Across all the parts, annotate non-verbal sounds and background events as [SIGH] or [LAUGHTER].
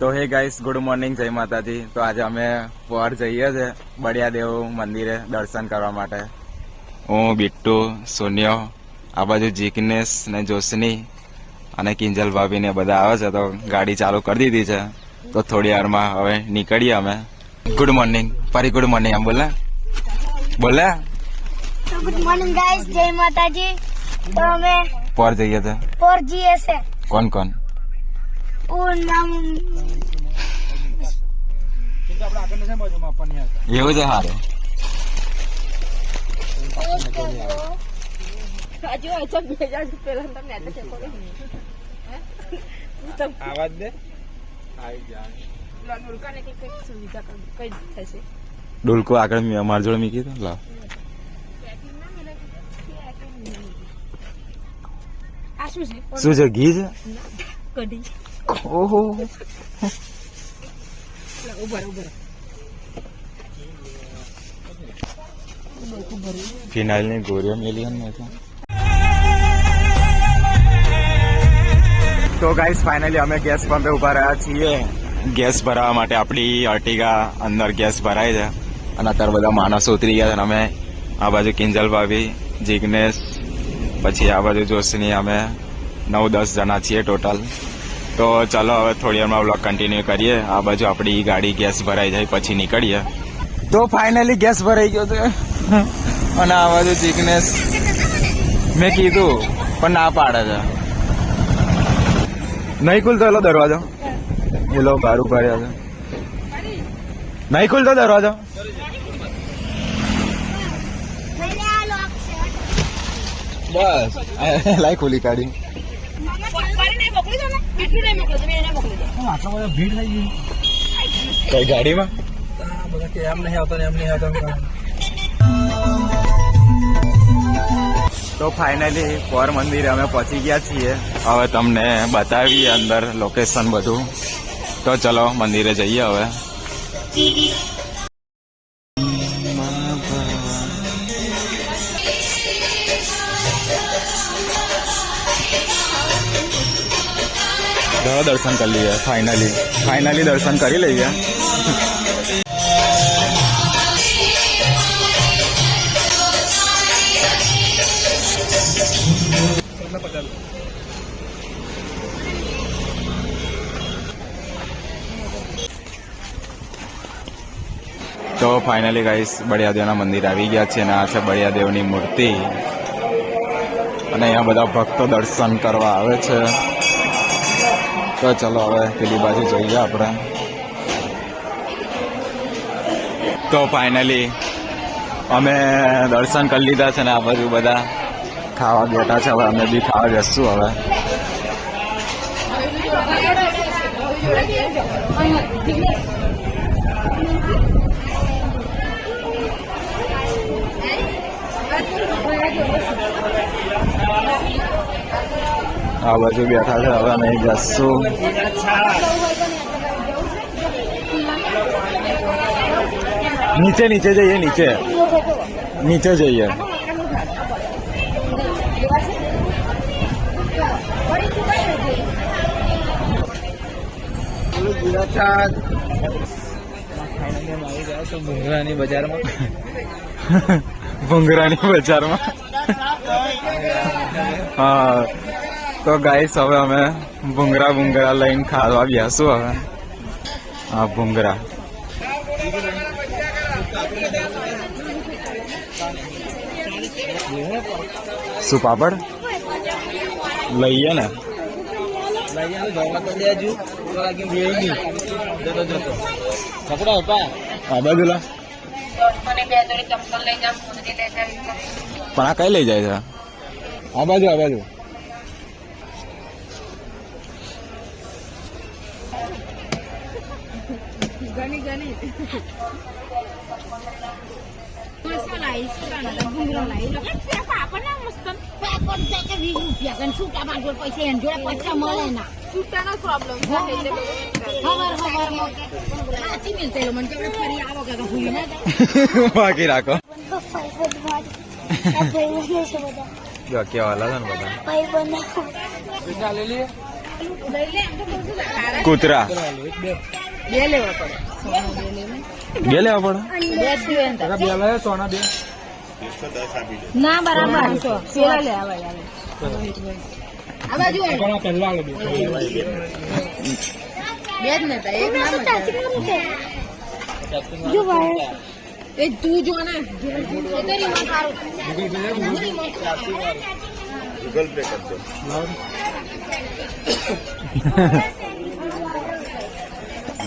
તો હે guys good morning જય માતાજી. તો આજે અમે પર જઈએ છે બળિયાદેવ મંદિરે દર્શન કરવા માટે. હું બિટ્ટુ સોનિયો આ બાજુ જીગ્નેશ ને જોશની અને કિંજલ ભાભી ને બધા આવે છે તો ગાડી ચાલુ કરી દીધી છે. તો થોડી વારમાં હવે નીકળીએ અમે. ગુડ મોર્નિંગ ફરી ગુડ મોર્નિંગ એમ બોલે? બોલે? ગુડ મોર્નિંગ ગાઈસ જય માતાજી. તો અમે પર જઈએ છે. પર જઈએ છે. કોણ કોણ? એવું છે સારું તો? તો આવાજ દે. કઈ થશે ડોલકો આગળ મેં અમારા જોડે મૂકી દો લાવ. શું છે? શું છે ઘી છે? કઢી. ઓહો ફિનાઇલની ગોરીઓ મેલી તો. તો ગાઈસ ફાઇનલી અમે ગેસ પંપે ઊભા રહ્યા છીએ. ગેસ ભરાવા માટે આપણી અર્ટિગા અંદર ગેસ ભરાય છે. અને અત્યારે બધા માણસો ઉતરી ગયા છે અમે આ બાજુ કિંજલ ભાભી જિગ્નેશ પછી આ બાજુ જોશની અમે નવ દસ જણા છીએ ટોટલ તો ચાલો હવે થોડી વારમાં બ્લોક કન્ટિન્યુ કરીએ. આ બાજુ આપણી ગાડી ગેસ ભરાઈ જાય પછી નીકળીએ. તો ફાઇનલી ગેસ ભરાઈ ગયો છે અને આ બાજુ ચીકનેસ મેં કીધું પણ ના પાડે છે. નહીં ખુલતો એલો દરવાજો. એ લોકો બારું ભર્યા છે. નહીં ખુલતો દરવાજો. બસ. લાઈ ખુલી કાઢી. પપ્પાને મોકલી દો ને. એટલું નહીં મોકલી દો એને મોકલી દો. આટલા બધા ભીડ થઈ ગઈ. કઈ ગાડીમાં? બધા કે એમ નહીં આવતો ને એમ નહીં આવતો. તો ફાઇનલી પોર મંદિરે અમે પહોંચી ગયા છીએ. હવે તમને બતાવીએ અંદર લોકેશન બધું. તો ચલો મંદિરે જઈએ હવે. ચલો દર્શન કરી લઈએ ફાઇનલી ફાઇનલી દર્શન કરી લઈએ. તો ફાઇનલી ગાઈસ બળિયાદેવના મંદિર આવી ગયા છે અને આ છે બળિયાદેવની મૂર્તિ. અને અહીંયા બધા ભક્તો દર્શન કરવા આવે છે. તો ચાલો હવે પેલી બાજુ જઈએ આપણે. તો ફાઇનલી અમે દર્શન કરી લીધા છે ને આ બાજુ બધા. ખાવા બેઠા છે હવે, અમે બી ખાવા બેસશું હવે. [LAUGHS] આ બાજુ બેઠા છે હવે અમે જશું નીચે નીચે જઈએ નીચે નીચે જઈએ ભૂંગરાની બજારમાં ભૂંગરાની બજારમાં. હા. તો ગાઈસ હવે અમે ભૂંગરા ભૂંગરા લઈને ખાવા બેસું હવે? હા, ભૂંગરા. શું પાપડ? લઈએ ને. પણ આ કઈ લઈ જાય છે? આ બાજુ આ બાજુ ગણી ગણી મસ્ત લાવી શું ઘૂંઘરો લાવી પાપડ ના મસ્ત પાપડ છે કે 20 રૂપિયા કન છૂટા માર પૈસા એન જોડે પૈસા મળે ના છૂટાનો પ્રોબ્લેમ છે એટલે હવાર હવારમાં સાચી મિલતે મને કે ફરી આવો કે ભૂલી ના જાય [LAUGHS] બાકી રાખો. કેવા ને બધા? કૂતરા. બે લેવા પડે. બે લેવા પડે? બે સોના બે. ના બરાબર. પેલા આ બાજુ પહેલા બે. જ એક. એ તું જો ને. તો remote વાળું.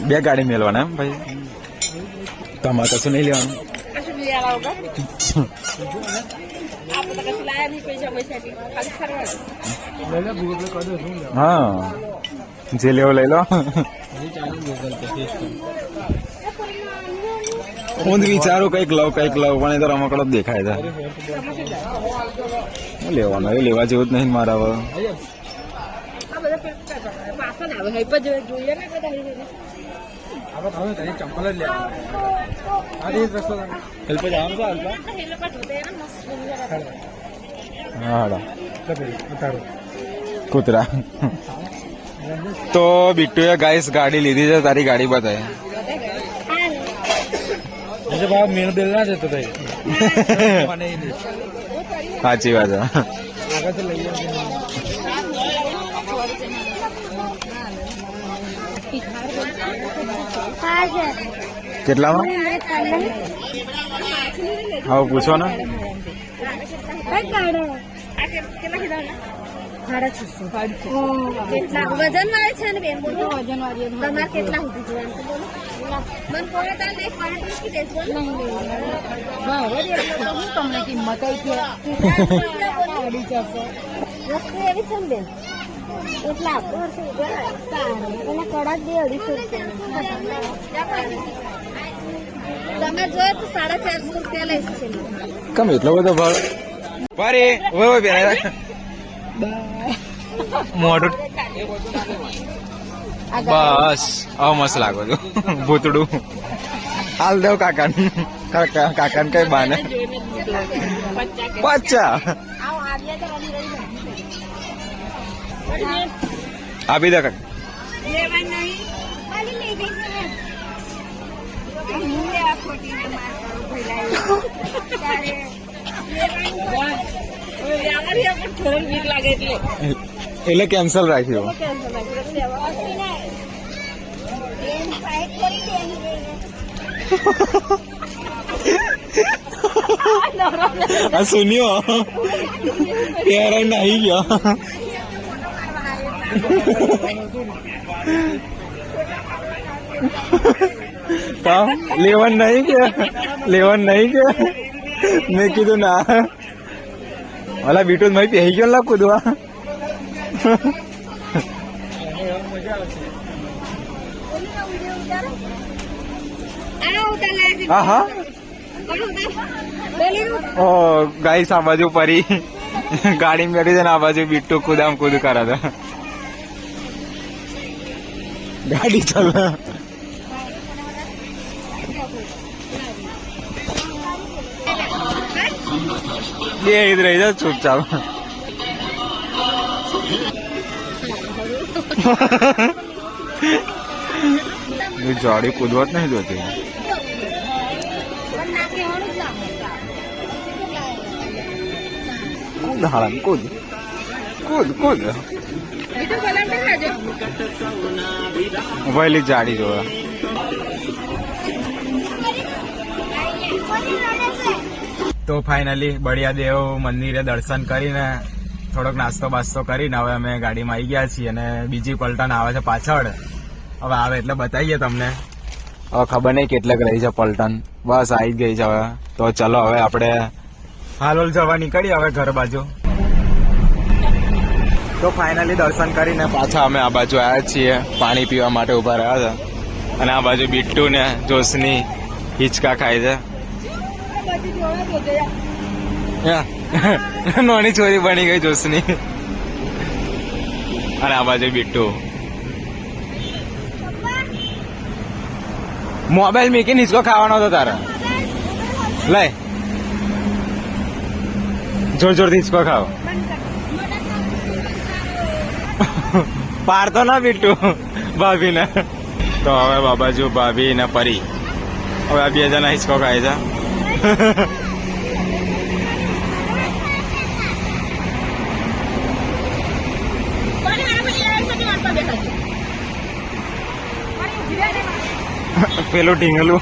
બે ગાડી મેળવાના એમ ભાઈ? તમારે કશું નહીં લેવાનું. હા. જે લેવો લઈ લો. હું જ વિચારું કંઈક લઉં કંઈક લઉં પણ એ તો રમકડો જ દેખાય છે. લેવાનું? એ લેવા જેવું જ નહીં મારા હવે. ચંપલ જ લેવા. રસ્તો હેલ્પ જવાનું કૂતરા. તો બિટ્ટુએ ગાઈસ ગાડી લીધી છે તારી ગાડી બતાય. એટલે બાબા મેળ બેલ ના જતો. [LAUGHS] સાચી વાત છે આગળથી લઈ આવજો. કેટલામાં? હા પૂછો ને? કેટલા? વજન કેટલા કિંમત [LAUGHS] એટલા આપો વર્ષે ઊભા એના કડાક બે અઢીસો તમે જો તો સાડા ચારસો રૂપિયા લઈશ છે. કમ એટલો બધો ભાવ? પરે ઓય બેરા મોઢું. બસ આવ મસ્ત લાગો છો. ભૂતડું. હાલ દેવ કાકા કાકા કાકા કઈ બાને. પચ્ચા આપી દે બીક એટલે. કેન્સલ રાખ્યું આ સુન્યો. [LAUGHS] ત્યારે નાહી ગયો. કામ લેવન નહીં કે? લેવન નહીં કે? મેં કીધું ના. ઓલા બીટુ ભાઈ પહેરી ગયો લા કૂદવા હા હા. ઓ, ગાઈસ, આ બાજુ પરી. ગાડી મેળવી છે ને આ બાજુ બીટુ કુદામ કુદ કરા છે ગાડી ચાલ બે ઈદ રહી જાય ચૂપચાપ જોડી કૂદવા જ નહીં જોતી. કૂદ હાલ કૂદ કૂદ કૂદ વહેલી જાડી જોવા. તો ફાઇનલી બળિયા દેવ મંદિરે દર્શન કરીને થોડોક નાસ્તો બાસ્તો કરીને હવે અમે ગાડીમાં આવી ગયા છીએ અને બીજી પલટન આવે છે પાછળ. હવે આવે એટલે બતાવીએ તમને. હવે ખબર નહીં કેટલેક રહી છે પલટન. બસ આવી જ ગઈ છે હવે. તો ચલો હવે આપણે હાલોલ જવા નીકળીએ હવે ઘર બાજુ. તો ફાઇનલી દર્શન કરીને પાછા અમે આ બાજુ આવ્યા છીએ. પાણી પીવા માટે ઊભા રહ્યા હતા અને આ બાજુ બિટ્ટુ ને જોશની હિંચકા ખાય છે. [LAUGHS] નાની છોરી બની ગઈ જોશની. અને આ બાજુ બિટ્ટુ. મોબાઈલ મૂકીને હિંચકો ખાવાનો હતો તારે. લઈ. જોર જોરથી હિંચકો ખાવ પાડતો ના બીટુ ભાભીને. તો હવે બાબાજુ ભાભી ને પરી. હવે આ બે જણા હિંચકો ખાય છે. પેલું ઢીંગલું.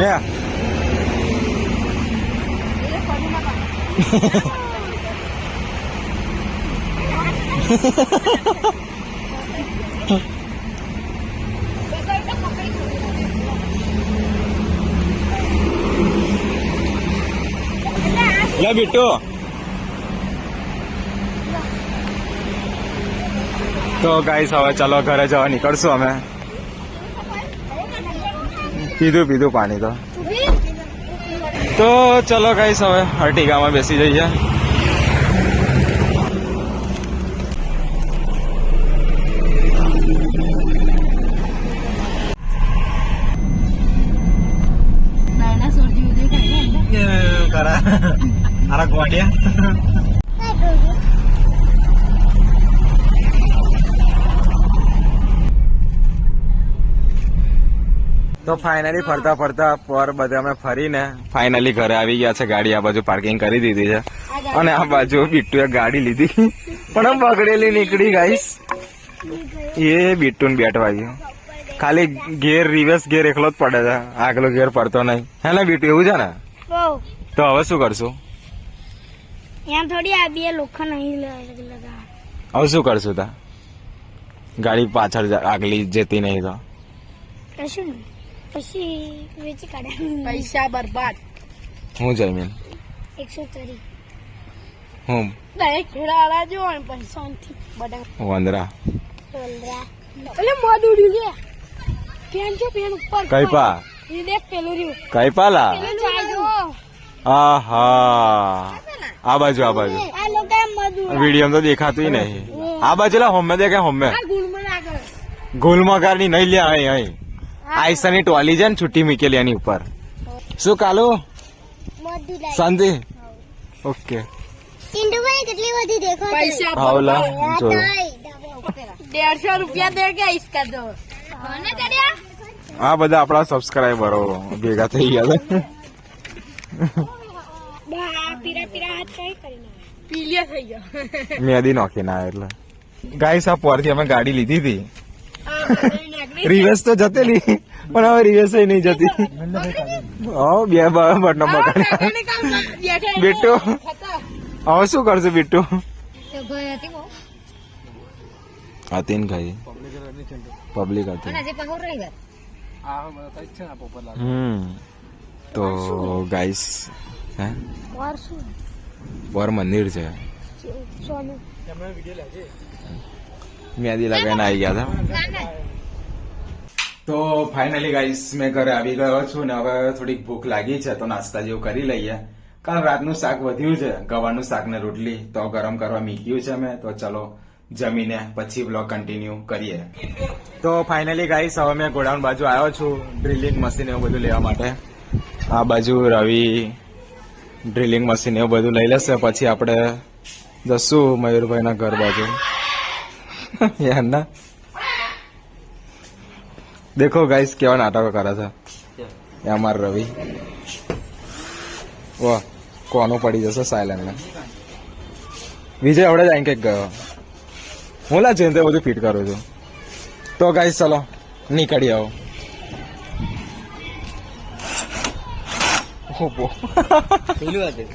Yeah. [LAUGHS] લે બિટ્ટુ તો ગાઈસ હવે ચાલો ઘરે જવા નીકળશું અમે. [LAUGHS] પીધું પીધું પાણી તો. તો ચલો ગાઈસ હવે અર્ટિગામાં બેસી જઈએ. કરા મારા ગોડિયા. તો ફાઇનલી ફરતા ફરતા પર બધે અમે ફરીને ફાઇનલી ઘરે આવી ગયા છે. ગાડી આ બાજુ પાર્કિંગ કરી દીધી છે. અને આ બાજુ બિટ્ટુએ ગાડી લીધી. પણ આમ બગડેલી નીકળી ગાઈસ એ બિટ્ટુને બેઠવા ગયો. ખાલી ગેર રિવર્સ ગેર એકલો જ પડે છે. આગલો ગેર પડતો નહીં. હે ને બિટ્ટુ એવું છે ને? તો હવે શું કરશું? ત્યાં થોડી આ બે અહીં લગા હવે શું કરશું તા? ગાડી પાછળ આગલી જતી નહીં તો. કશું નહીં. પછી વેચી કાઢ્યા પૈસા બરબાદ. હું જમીન એકસો તરી. હું? ડાયરેક્ટ ખેડાડા જો પૈસા પૈસાથી. બધા. વંદરા. વંદરા. એટલે મોડું લે. પેન છે પેન ઉપર. કઈ પા એ દેખ પેલું રહ્યું. કઈ આહા. આ બાજુ આ બાજુ. આ વીડિયો તો દેખાતું નહીં. આ બાજુ લા હોમે દેખે હોમે. ગુણમાં ની નહીં લે અહીં અહીં. આઈસાની ટોલી છે ને છુટ્ટી મૂકેલી એની ઉપર. શું કાલુ? સાંજે શાંતિ? ઓકે. કેટલી બધી દેખો પૈસા હાવલા જો. દેડસો રૂપિયા દે કે ઈસકા દો? મને ચડ્યા. આ બધા આપણા સબસ્ક્રાઈબરો ભેગા થઈ ગયા છે. પીરા પીરા હાથ કઈ કરીને પીલિયા થઈ ગયો. મેદી નોખી ના એટલે. ગાઈસ આ પરથી અમે ગાડી લીધી હતી. [LAUGHS] રિવર્સ તો જતેલી પણ હવે રિવર્સ નહીં જતી. હા બે બટનો બગાડ્યા બિટ્ટુ બેટો હવે શું કરશું બિટ્ટુ હતી ને ખાઈ. પબ્લિક હતી. હમ તો ગાઈસ હે? ઓર મંદિર છે. મેદી લગાવીને આવી ગયા હતા. તો ફાઇનલી ગાઈસ મેં ઘરે આવી ગયો છું ને હવે થોડીક ભૂખ લાગી છે, તો નાસ્તા જેવું કરી લઈએ. કાલ રાતનું શાક વધ્યું છે ગવાનું શાક ને રોટલી, તો ગરમ કરવા મીક્યું છે મેં, તો ચલો જમીને પછી બ્લોગ કન્ટિન્યુ કરીએ. તો ફાઇનલી ગાઈસ હવે મેં ગોડાઉન બાજુ આવ્યો છું ડ્રિલિંગ મશીન એવું બધું લેવા માટે. આ બાજુ રવિ ડ્રિલિંગ મશીન એવું બધું લઈ લેશે, પછી આપણે જશું મયુરભાઈના ઘર બાજુ. [LAUGHS] યાર ના. દેખો ગાઈસ કેવા નાટકો કરે છે એ અમાર રવિ વાહ કોનું પડી જશે સાયલેન્ટ વિજય આવડે જ કંઈક ગયો હું લા જઈને તે બધું ફિટ કરું છું તો ગાઈસ ચલો નીકળી આવો પેલું હતું